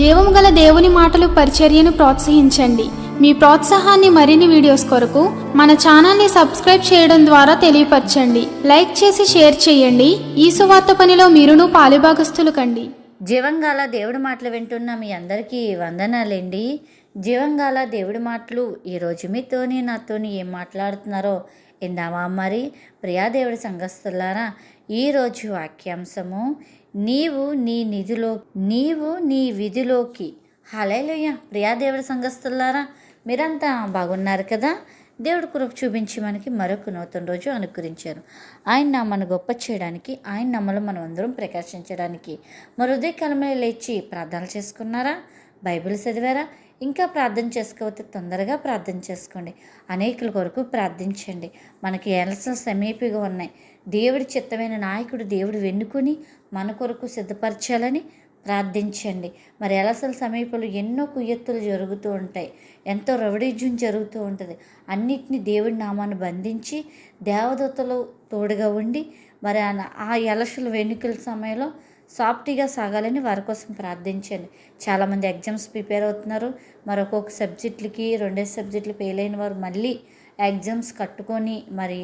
జీవము గల దేవుని మాటలు పరిచర్యను ప్రోత్సహించండి. మీ ప్రోత్సాహాన్ని మరిన్ని వీడియోస్ కొరకు మన ఛానల్ని సబ్స్క్రైబ్ చేయడం ద్వారా తెలియపరచండి. లైక్ చేసి షేర్ చేయండి. ఈ సువార్త పనిలో మీరును పాలుభాగస్తులు కండి. జీవంగాల దేవుడి మాటలు వింటున్న మీ అందరికీ వందనాలండి. జీవంగాల దేవుడి మాటలు ఈరోజు మీతోని నాతోని ఏం మాట్లాడుతున్నారో ఇందామా మరి? ప్రియాదేవుడి సంఘస్థులారా ఈరోజు వాక్యాంశము నీవు నీ నిధిలో నీవు నీ విధిలోకి. హలేలుయ్య ప్రియాదేవుడి సంఘస్థులారా మీరంతా బాగున్నారు కదా? దేవుడు కృప చూపించి మనకి మరొక నూతన రోజు అనుకరించారు ఆయన నామను గొప్ప చేయడానికి ఆయన నమ్మలు మనం అందరం ప్రకాశించడానికి. మరి కలమే లేచి ప్రార్థనలు చేసుకున్నారా? బైబిల్ చదివారా? ఇంకా ప్రార్థన చేసుకోకపోతే తొందరగా ప్రార్థన చేసుకోండి. అనేకుల కొరకు ప్రార్థించండి. మనకి ఎలసలు సమీపంగా ఉన్నాయి. దేవుడి చిత్తమైన నాయకుడు దేవుడు వెన్నుకొని మన కొరకు సిద్ధపరచాలని ప్రార్థించండి. మరి ఎలసల సమీపంలో ఎన్నో కుయ్యత్తులు జరుగుతూ ఉంటాయి. ఎంతో రవడిజ్యం జరుగుతూ ఉంటుంది. అన్నిటినీ దేవుడి నామాన్ని బంధించి దేవదూతలు తోడుగా ఉండి మరి ఆ- ఆ ఎలసల వెన్నుకల సమయంలో సాఫ్ట్గా సాగాలని వారి కోసం ప్రార్థించండి. చాలామంది ఎగ్జామ్స్ ప్రిపేర్ అవుతున్నారు. మరి ఒక్కొక్క సబ్జెక్టులకి రెండేసి సబ్జెక్టులు ఫెయిల్ అయిన వారు మళ్ళీ ఎగ్జామ్స్ కట్టుకొని మరి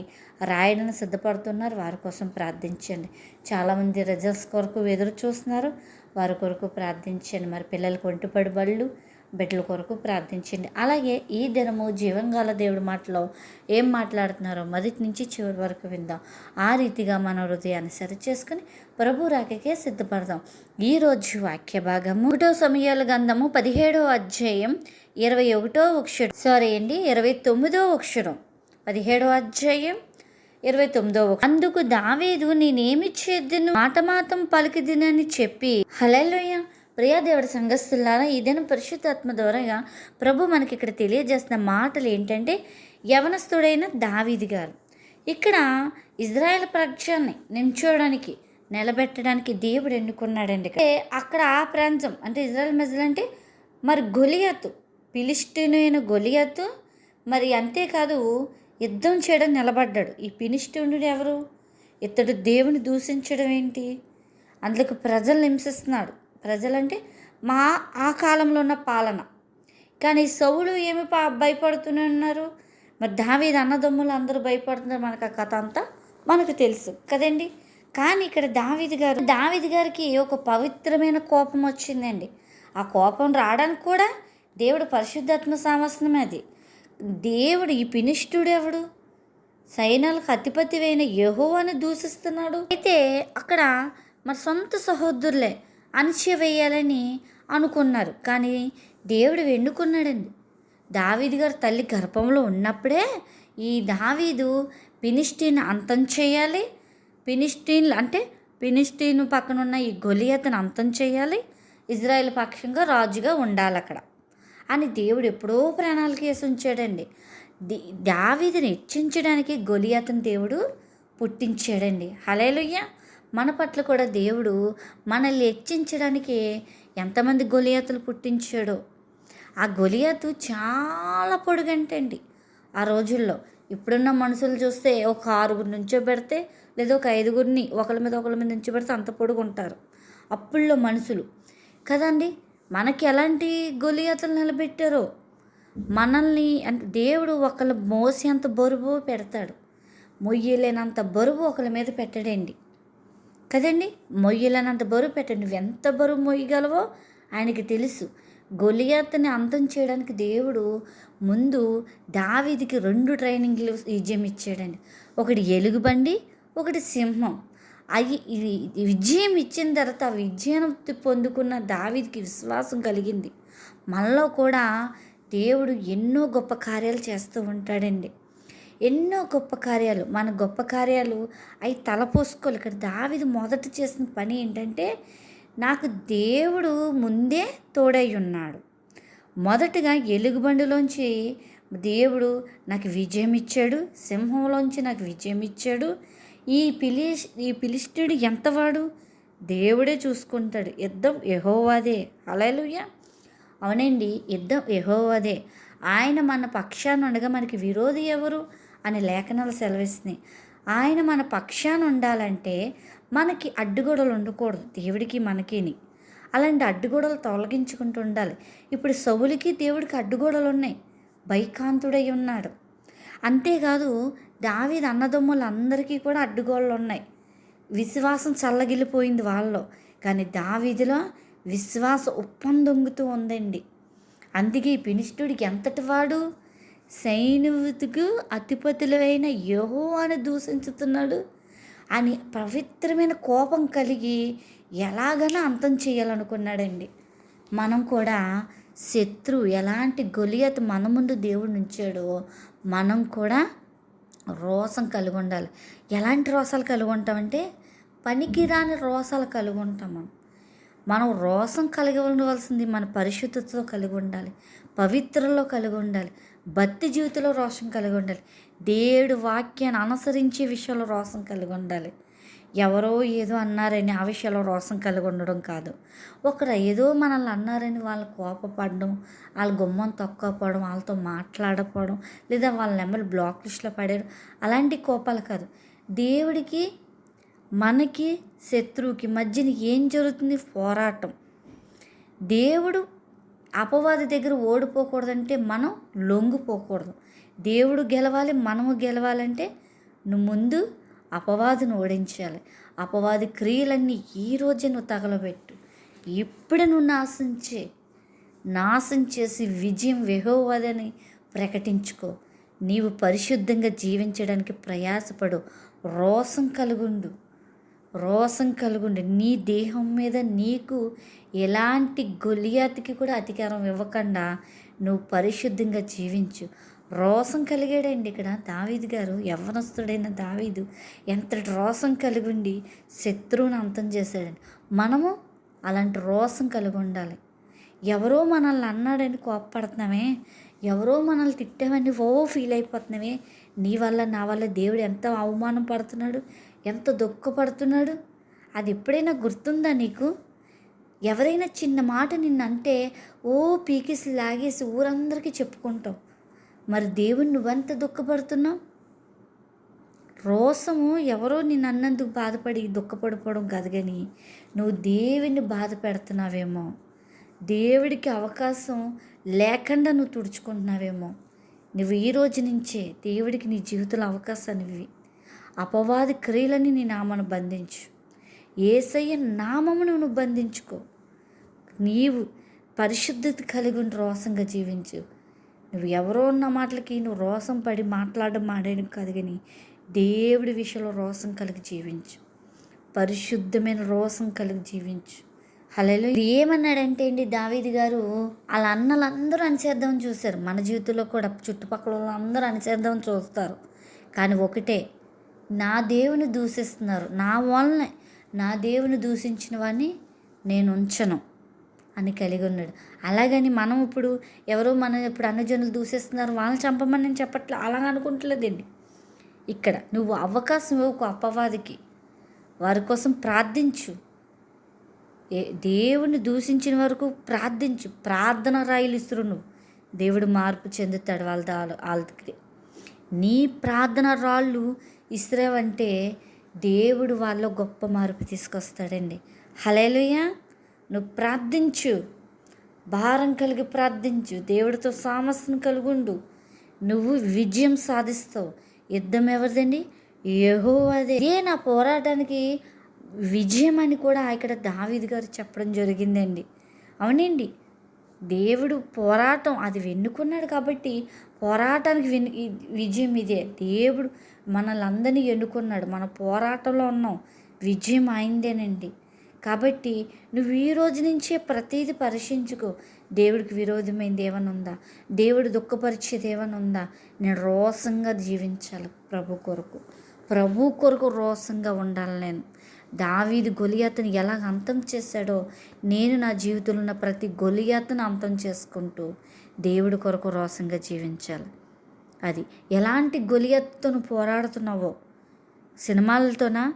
రాయడానికి సిద్ధపడుతున్నారు. వారి కోసం ప్రార్థించండి. చాలామంది రిజల్ట్స్ కొరకు ఎదురు చూస్తున్నారు. వారి కొరకు ప్రార్థించండి. మరి పిల్లలకు ఒంటిపడి బళ్ళు బిడ్డల కొరకు ప్రార్థించండి. అలాగే ఈ దినము జీవంగాల దేవుడి మాటలో ఏం మాట్లాడుతున్నారో మొదటి నుంచి చివరి వరకు విందాం. ఆ రీతిగా మన హృదయాన్ని సరి చేసుకుని ప్రభు రాకకే సిద్ధపడదాం. ఈరోజు వాక్య భాగము. ఒకటో సమయాల గంధము పదిహేడో అధ్యాయం ఇరవై ఒకటో అక్షరం. సారీ అండి ఇరవై తొమ్మిదో అక్షరం. పదిహేడో అధ్యాయం ఇరవై తొమ్మిదో అందుకు దావేదు నేనేమి చేద్దును? మాట మాతం పలికిదినని చెప్పి హలేలోయ ప్రియాదేవుడి సంఘస్థులారా ఇదేనా పరిశుద్ధాత్మ ద్వారాగా ప్రభు మనకి ఇక్కడ తెలియజేస్తున్న మాటలు ఏంటంటే యవనస్తుడైన దావీది గారు. ఇక్కడ ఇజ్రాయెల్ ప్రజాన్ని నించోడానికి నిలబెట్టడానికి దేవుడు ఎన్నుకున్నాడండి అంటే అక్కడ ఆ ప్రాంతం అంటే ఇజ్రాయెల్ మెజల్ అంటే మరి గొలియత్తు పిలిస్టినైన గొలియత్తు మరి అంతేకాదు యుద్ధం చేయడం నిలబడ్డాడు. ఈ పినిష్టునుడు ఎవరు? ఇతడు దేవుని దూషించడం ఏంటి? అందులోకి ప్రజలు హింసిస్తున్నాడు. ప్రజలంటే మా ఆ కాలంలో ఉన్న పాలన. కానీ సౌలు ఏమి పా భయపడుతూనే ఉన్నారు మరి దావీది అన్నదమ్ములు అందరూ భయపడుతున్నారు మనకు ఆ కథ అంతా? మనకు తెలుసు కదండి. కానీ ఇక్కడ దావీది గారు దావీది గారికి ఒక పవిత్రమైన కోపం వచ్చిందండి. ఆ కోపం రావడానికి కూడా దేవుడు పరిశుద్ధాత్మ సామస్యమే అది. దేవుడు ఈ పినిష్ఠుడు ఎవడు? సైన్యాలకు అధిపతివైన అని దూషిస్తున్నాడు. అయితే అక్కడ మన సొంత సహోదరులే అణచివేయాలని అనుకున్నారు. కానీ దేవుడు వెన్నుకున్నాడండి. దావీదు గారు తల్లి గర్భంలో ఉన్నప్పుడే ఈ దావీదు పినిస్టీన్ అంతం చేయాలి. పినిస్టీన్ అంటే పినిస్టీన్ పక్కన ఉన్న ఈ గొలియతను అంతం చేయాలి. ఇజ్రాయెల్ పక్షంగా రాజుగా ఉండాలి అక్కడ. అని దేవుడు ఎప్పుడో ప్రాణాలకి వేసి ఉంచాడండి. దావీదిని హెచ్చించడానికి గొలియతను దేవుడు పుట్టించాడండి. హలేలుయ్య మన పట్ల కూడా దేవుడు మనల్ని హెచ్చించడానికి ఎంతమంది గొలియాతులు పుట్టించాడో. ఆ గొలియాతు చాలా పొడుగంటండి. ఆ రోజుల్లో ఇప్పుడున్న మనుషులు చూస్తే ఒక ఆరుగురు నుంచో పెడితే లేదా ఒక ఐదుగురిని ఒకరి మీద ఒకరి మీద నుంచో పెడితే అంత పొడుగు ఉంటారు అప్పుల్లో మనుషులు. కదండి? మనకి ఎలాంటి గొలియాతలు నిలబెట్టారో? మనల్ని అంటే దేవుడు ఒకళ్ళ మోసేంత అంత బరువు పెడతాడు. మొయ్యలేనంత బరువు ఒకళ్ళ మీద పెట్టడండి. కదండి? మొయ్యలనంత బరువు పెట్టండి. నువ్వు ఎంత బరువు మొయ్యగలవో ఆయనకి తెలుసు. గొలియాతని అంతం చేయడానికి దేవుడు ముందు దావీదికి రెండు ట్రైనింగ్లు విజయం ఇచ్చాడండి ఒకటి ఎలుగుబండి ఒకటి సింహం. అవి ఇది విజయం ఇచ్చిన తర్వాత ఆ విజయం పొందుకున్న దావీదికి విశ్వాసం కలిగింది. మనలో కూడా దేవుడు ఎన్నో గొప్ప కార్యాలు చేస్తూ ఉంటాడండి. ఎన్నో గొప్ప కార్యాలు. మన గొప్ప కార్యాలు అవి తలపోసుకోవాలి ఇక్కడ దావిది మొదట చేసిన పని ఏంటంటే నాకు దేవుడు ముందే తోడై ఉన్నాడు. మొదటగా ఎలుగుబండిలోంచి దేవుడు నాకు విజయం ఇచ్చాడు. సింహంలోంచి నాకు విజయం ఇచ్చాడు. ఈ పిలి ఈ పిలిష్టుడు ఎంతవాడు? దేవుడే చూసుకుంటాడు. యుద్ధం యహోవాదే. అలలుయ్య అవునండి యుద్ధం యహోవాదే. ఆయన మన పక్షాన ఉండగా మనకి విరోధి ఎవరు? అని లేఖనాలు సెలవిస్తున్నాయి. ఆయన మన పక్షాన ఉండాలంటే మనకి అడ్డుగోడలు ఉండకూడదు. దేవుడికి మనకిని. అలాంటి అడ్డుగోడలు తొలగించుకుంటూ ఉండాలి. ఇప్పుడు సవులకి దేవుడికి అడ్డుగోడలు ఉన్నాయి. భయకాంతుడై ఉన్నాడు. అంతేకాదు దావీద్ అన్నదమ్ములందరికీ కూడా అడ్డుగోడలు ఉన్నాయి. విశ్వాసం చల్లగిలిపోయింది వాళ్ళలో. కానీ దావీదిలో విశ్వాస ఉప్పందొంగుతూ ఉందండి. అందుకే ఈ పినిష్టుడికి ఎంతటి వాడు సైనికుకు అతిపతులైన యహోవాను అని దూషించుతున్నాడు అని పవిత్రమైన కోపం కలిగి ఎలాగైనా అంతం చేయాలనుకున్నాడండి. మనం కూడా శత్రు ఎలాంటి గొలియత మన ముందు దేవుడు ఉంచాడో మనం కూడా రోసం కలిగి ఉండాలి. ఎలాంటి రోసాలు కలిగి ఉంటామంటే పనికిరాని రోసాలు కలిగి ఉంటాం మనం. మనం రోసం కలిగి ఉండవలసింది మన పరిశుద్ధతతో కలిగి ఉండాలి. పవిత్రలో కలిగి ఉండాలి. భక్తి జీవితంలో రోషం కలిగి ఉండాలి. దేవుడు వాక్యాన్ని అనుసరించే విషయంలో రోసం కలిగి ఉండాలి. ఎవరో ఏదో అన్నారని ఆ విషయంలో రోసం కలిగి ఉండడం కాదు. ఒకరు ఏదో మనల్ని అన్నారని వాళ్ళు కోపపడడం వాళ్ళ గుమ్మం తొక్కపోవడం వాళ్ళతో మాట్లాడకపోవడం లేదా వాళ్ళ నెంబర్ బ్లాక్ లిస్ట్లో పడేయడం అలాంటి కోపాలు కాదు. దేవుడికి మనకి శత్రువుకి మధ్యన ఏం జరుగుతుంది? పోరాటం. దేవుడు అపవాది దగ్గర ఓడిపోకూడదంటే మనం లొంగిపోకూడదు. దేవుడు గెలవాలి మనము గెలవాలంటే నువ్వు ముందు అపవాదిని ఓడించాలి. అపవాది క్రియలన్నీ ఈ రోజే నువ్వు తగలబెట్టు. ఇప్పుడే నువ్వు నాశించే నాశం చేసి విజయం వెహోవదని ప్రకటించుకో. నీవు పరిశుద్ధంగా జీవించడానికి ప్రయాసపడు రోసం కలుగుండు. రోసం కలుగుండి. నీ దేహం మీద నీకు ఎలాంటి గొలియాతికి కూడా అధికారం ఇవ్వకుండా నువ్వు పరిశుద్ధంగా జీవించు. రోసం కలిగాడండి ఇక్కడ దావీదు గారు. యవ్వనస్తుడైన దావీదు ఎంతటి రోసం కలిగుండి శత్రువుని అంతం చేశాడండి. మనము అలాంటి రోసం కలిగి ఉండాలి ఎవరో మనల్ని అన్నాడని కోప్పడుతున్నామే. ఎవరో మనల్ని తిట్టామని ఓ ఫీల్ అయిపోతున్నామే. నీ వల్ల నా వల్ల దేవుడు ఎంత అవమానం పడుతున్నాడు ఎంత దుఃఖపడుతున్నాడు అది ఎప్పుడైనా గుర్తుందా నీకు? ఎవరైనా చిన్న మాట నిన్నంటే ఓ పీకేసి లాగేసి ఊరందరికీ చెప్పుకుంటావు. మరి దేవుడు నువ్వెంత దుఃఖపడుతున్నావు? రోసము ఎవరో నిన్ను అన్నందుకు బాధపడి దుఃఖపడిపోవడం కాదు కానీ నువ్వు దేవుని బాధ పెడుతున్నావేమో. దేవుడికి అవకాశం లేకుండా నువ్వు తుడుచుకుంటున్నావేమో. నువ్వు ఈ రోజు నుంచే దేవుడికి నీ జీవితంలో అవకాశాన్ని ఇవి అపవాది క్రియలని నీ నామను బంధించు. ఏసయ్య నామమును నువ్వు బంధించుకో. నీవు పరిశుద్ధత కలిగి ఉండి రోసంగా జీవించు. నువ్వు ఎవరో ఉన్న మాటలకి నువ్వు రోసం పడి మాట్లాడడం మాడేయడం కాదు కానీ దేవుడి విషయంలో రోసం కలిగి జీవించు. పరిశుద్ధమైన రోసం కలిగి జీవించు. హలో ఏమన్నాడంటే అండి దావీది గారు వాళ్ళ అన్నలందరూ అనిచేద్దామని చూశారు. మన జీవితంలో కూడా చుట్టుపక్కల వాళ్ళందరూ అనిచేద్దామని చూస్తారు. కానీ ఒకటే నా దేవుని దూషిస్తున్నారు. నా వల్లనే నా దేవుని దూషించిన వాడిని నేను ఉంచను అని కలిగి ఉన్నాడు. అలాగని మనం ఇప్పుడు ఎవరో మన ఇప్పుడు అన్నజనులు దూషిస్తున్నారు. వాళ్ళని చంపమని నేను చెప్పట్లే అలా అనుకుంటలేదండి. ఇక్కడ నువ్వు అవకాశం ఇవ్వకు అపవాదికి. వారి కోసం ప్రార్థించు. దేవుని దూషించిన వరకు ప్రార్థించు. ప్రార్థన రాయిలు ఇస్తురు నువ్వు. దేవుడు మార్పు చెందుతాడు వాళ్ళ వాళ్ళకి నీ ప్రార్థన రాళ్ళు ఇస్తావంటే దేవుడు వాళ్ళ గొప్ప మార్పు తీసుకొస్తాడండి. హలేలుయ నువ్వు ప్రార్థించు. భారం కలిగి ప్రార్థించు. దేవుడితో సామస్యం కలుగుండు. నువ్వు విజయం సాధిస్తావు. యుద్ధం ఎవరిదండి? ఏహో అదే నా పోరాటానికి విజయం అని కూడా ఇక్కడ దావిది గారు చెప్పడం జరిగిందండి. అవునండి. దేవుడు పోరాటం అది వెన్నుకున్నాడు కాబట్టి పోరాటానికి వెను విజయం ఇదే. దేవుడు మనల్ని అందరినీ ఎన్నుకున్నాడు. మన పోరాటంలో ఉన్నాం. విజయం అయిందేనండి. కాబట్టి నువ్వు ఈ రోజు నుంచే ప్రతీది పరీక్షించుకో. దేవుడికి విరోధమైంది ఏమైనా ఉందా? దేవుడు దుఃఖపరిచేది ఏమైనా ఉందా? నేను రోసంగా జీవించాలి ప్రభు కొరకు. ప్రభు కొరకు రోసంగా ఉండాలి నేను. దావీదు గొలియాతను ఎలా అంతం చేశాడో నేను నా జీవితంలో ఉన్న ప్రతి గొలియాతను అంతం చేసుకుంటూ దేవుడి కొరకు రోసంగా జీవించాలి. అది ఎలాంటి గొలియత్తుతో పోరాడుతున్నావో? సినిమాలతోనా?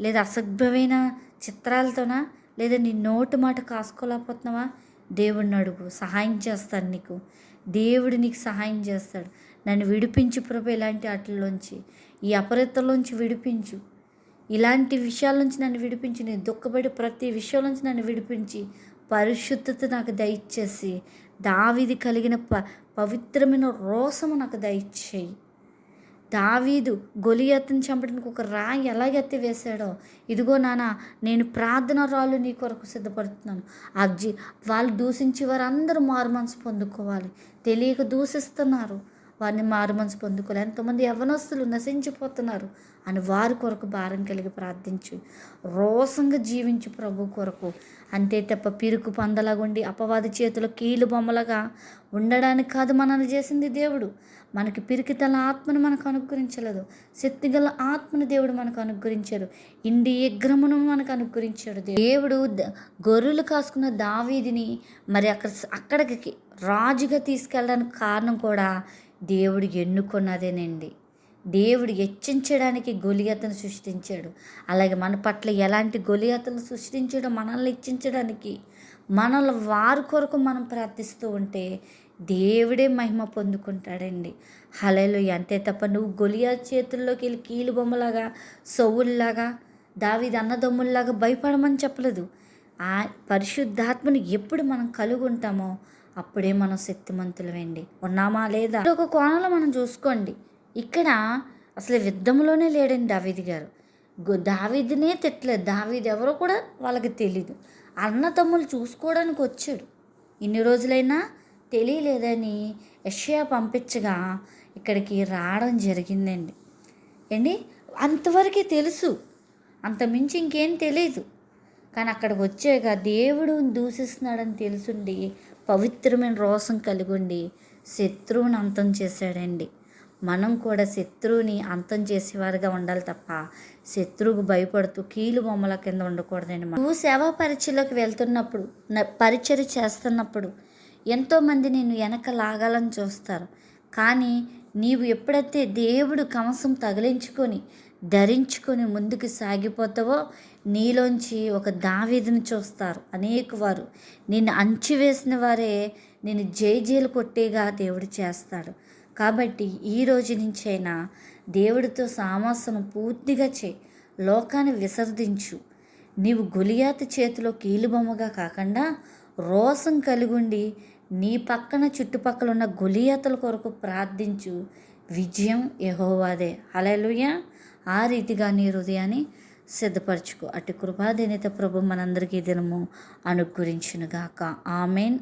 లేదా అసభ్యమైన చిత్రాలతోనా? లేదా నీ నోటు మాట కాసుకోలేకపోతున్నావా? దేవుడిని అడుగు సహాయం చేస్తాడు నీకు. దేవుడు నీకు సహాయం చేస్తాడు. నన్ను విడిపించు ప్రభు ఇలాంటి వాటిల్లోంచి ఈ అపరితలోంచి విడిపించు. ఇలాంటి విషయాల నుంచి నన్ను విడిపించి నేను దుఃఖపడి ప్రతి విషయం నుంచి నన్ను విడిపించి పరిశుద్ధత నాకు దయచేసి దావీది కలిగిన ప పవిత్రమైన రోసము నాకు దయచేయి. దావీదు గొలియత్తుని చంపడానికి ఒక రాయి ఎలాగెత్తి వేశాడో ఇదిగో నానా నేను ప్రార్థన రాళ్ళు నీ కొరకు సిద్ధపడుతున్నాను. ఆ వాళ్ళు దూషించి వారందరూ మారు మనసు పొందుకోవాలి. తెలియక దూషిస్తున్నారు. వారిని మారు మనసు పొందుకోవాలి ఎంతోమంది యవనస్తులు నశించిపోతున్నారు. అని వారి కొరకు భారం కలిగి ప్రార్థించు. రోసంగా జీవించు ప్రభు కొరకు. అంతే తప్ప పిరుకు పందలాగుండి అపవాది చేతిలో కీలు బొమ్మలుగా ఉండడానికి కాదు మనల్ని చేసింది దేవుడు. మనకి పిరికితల ఆత్మను మనకు అనుగ్రహించలేదు. శక్తిగల ఆత్మను దేవుడు మనకు అనుగ్రహించాడు. ఇండి యగ్రమును మనకు అనుగ్రహించాడు దేవుడు. గొర్రెలు కాసుకున్న దావీదిని మరి అక్కడ అక్కడికి రాజుగా తీసుకెళ్ళడానికి కారణం కూడా దేవుడు ఎన్నుకున్నదేనండి. దేవుడు హెచ్చించడానికి గొలియతను సృష్టించాడు. అలాగే మన పట్ల ఎలాంటి గొలియతను సృష్టించాడో మనల్ని హెచ్చించడానికి మనల్ని వారి కొరకు మనం ప్రార్థిస్తూ ఉంటే దేవుడే మహిమ పొందుకుంటాడండి. హలేలు అంతే తప్ప నువ్వు గొలియా చేతుల్లోకి వెళ్ళి కీలు బొమ్మలాగా సొవుల్లాగా దావిది అన్నదమ్ముల్లాగా భయపడమని చెప్పలేదు. ఆ పరిశుద్ధాత్మని ఎప్పుడు మనం కలుగుంటామో ఉంటామో అప్పుడే మనం శక్తిమంతులమండి. ఉన్నామా లేదా? ఒక కోణంలో మనం చూసుకోండి. ఇక్కడ అసలు యుద్ధంలోనే లేడండి దావీది గారు. దావీదినే తిట్టలేదు. దావీది ఎవరో కూడా వాళ్ళకి తెలీదు. అన్న తమ్ముళ్ళు చూసుకోవడానికి వచ్చాడు. ఇన్ని రోజులైనా తెలియలేదని యషయా పంపించగా ఇక్కడికి రావడం జరిగిందండి. ఏండి అంతవరకే తెలుసు. అంత మించి ఇంకేం తెలియదు కానీ అక్కడికి వచ్చాక దేవుడు దూషిస్తున్నాడని తెలుసుండి. పవిత్రమైన రోసం కలిగి ఉండి శత్రువుని అంతం చేశాడండి. మనం కూడా శత్రువుని అంతం చేసేవారుగా ఉండాలి తప్ప శత్రువుకు భయపడుతూ కీలు బొమ్మల కింద ఉండకూడదండి నువ్వు సేవా పరీక్షలోకి వెళ్తున్నప్పుడు పరిచయం చేస్తున్నప్పుడు ఎంతోమంది నేను వెనక లాగాలని చూస్తారు. కానీ నీవు ఎప్పుడైతే దేవుడు కవసం తగిలించుకొని ధరించుకొని ముందుకు సాగిపోతావో నీలోంచి ఒక దావీదుని చూస్తారు. అనేక వారు నిన్ను అంచివేసిన వారే నేను జైజీలు కొట్టేగా దేవుడు చేస్తాడు. కాబట్టి ఈ రోజు నుంచైనా దేవుడితో సామాసం పూర్తిగా చేయి. లోకాన్ని విసర్జించు. నీవు గొలియాతు చేతిలో కీలుబొమ్మగా కాకుండా రోసం కలిగుండి నీ పక్కన చుట్టుపక్కల ఉన్న గొలియాతల కొరకు ప్రార్థించు. విజయం యహోవాదే. హలలుయ ఆ రీతిగా నీ హృదయాన్ని సిద్ధపరచుకో. అటు కృపాదేనిత ప్రభు మనందరికీ ఈ దినము అనుగ్రహించునుగాక. ఆమెన్.